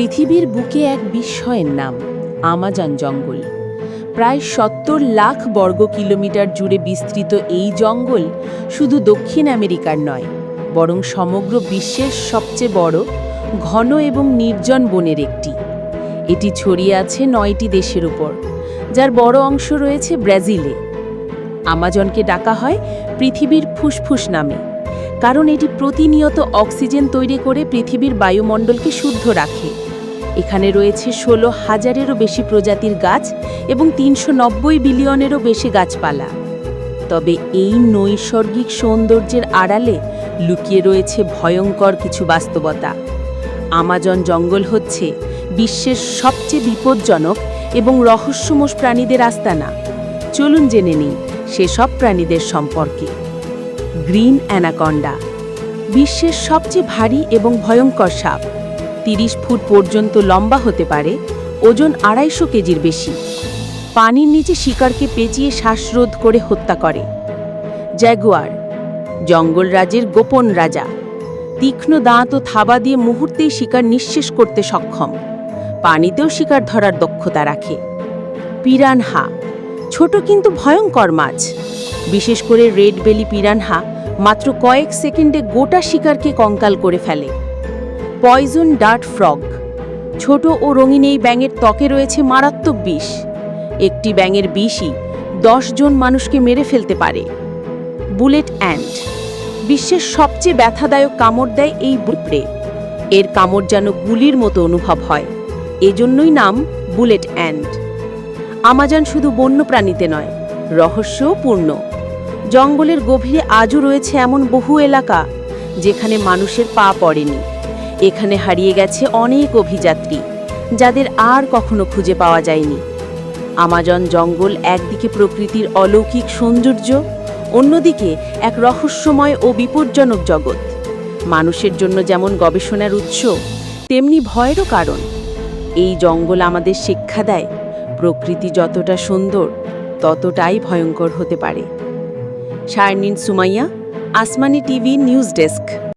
পৃথিবীর বুকে এক বিস্ময়ের নাম, আমাজন জঙ্গল। প্রায় সত্তর লাখ বর্গ কিলোমিটার জুড়ে বিস্তৃত এই জঙ্গল শুধু দক্ষিণ আমেরিকার নয়, বরং সমগ্র বিশ্বের সবচেয়ে বড়, ঘন এবং নির্জন বনের একটি। এটি ছড়িয়ে আছে নয়টি দেশের উপর, যার বড় অংশ রয়েছে ব্রাজিলে। আমাজনকে ডাকা হয় পৃথিবীর ফুসফুস নামে, কারণ এটি প্রতিনিয়ত অক্সিজেন তৈরি করে পৃথিবীর বায়ুমণ্ডলকে শুদ্ধ রাখে। এখানে রয়েছে ষোলো হাজারেরও বেশি প্রজাতির গাছ এবং তিনশো নব্বই বিলিয়নেরও বেশি গাছপালা। তবে এই নৈসর্গিক সৌন্দর্যের আড়ালে লুকিয়ে রয়েছে ভয়ঙ্কর কিছু বাস্তবতা। আমাজন জঙ্গল হচ্ছে বিশ্বের সবচেয়ে বিপজ্জনক এবং রহস্যময় প্রাণীদের আস্তানা। চলুন জেনে নিই সেসব প্রাণীদের সম্পর্কে। গ্রিন অ্যানাকন্ডা, বিশ্বের সবচেয়ে ভারী এবং ভয়ঙ্কর সাপ। তিরিশ ফুট পর্যন্ত লম্বা হতে পারে, ওজন আড়াইশো কেজির বেশি। পানির নিচে শিকারকে পেঁচিয়ে শ্বাসরোধ করে হত্যা করে। জ্যাগুয়ার, জঙ্গল রাজের গোপন রাজা। তীক্ষ্ণ দাঁত ও থাবা দিয়ে মুহূর্তেই শিকার নিঃশেষ করতে সক্ষম। পানিতেও শিকার ধরার দক্ষতা রাখে। পিরানহা, ছোট কিন্তু ভয়ঙ্কর মাছ। বিশেষ করে রেড বেলি পিরানহা মাত্র কয়েক সেকেন্ডে গোটা শিকারকে কঙ্কাল করে ফেলে। Poison dart frog. ছোট ও রঙিন এই ব্যাঙের ত্বকে রয়েছে মারাত্মক বিষ। একটি ব্যাঙের বিষই দশ জন মানুষকে মেরে ফেলতে পারে। বুলেট অ্যান্ট বিশ্বের সবচেয়ে ব্যথাদায়ক কামড় দেয় এই বুপড়ে এর কামড় যেন গুলির মতো অনুভব হয়। এজন্যই নাম বুলেট অ্যান্ট আমাজন শুধু বন্যপ্রাণীতে নয় রহস্যও পূর্ণ জঙ্গলের গভীরে আজও রয়েছে এমন বহু এলাকা যেখানে মানুষের পা পড়েনি। এখানে হারিয়ে গেছে অনেক অভিযাত্রী, যাদের আর কখনো খুঁজে পাওয়া যায়নি। আমাজন জঙ্গল একদিকে প্রকৃতির অলৌকিক সৌন্দর্য, অন্যদিকে এক রহস্যময় ও বিপজ্জনক জগৎ। মানুষের জন্য যেমন গবেষণার উৎস, তেমনি ভয়েরও কারণ। এই জঙ্গল আমাদের শিক্ষা দেয়, প্রকৃতি যতটা সুন্দর, ততটাই ভয়ঙ্কর হতে পারে। Sharnin Sumaiya, Asmani TV news desk.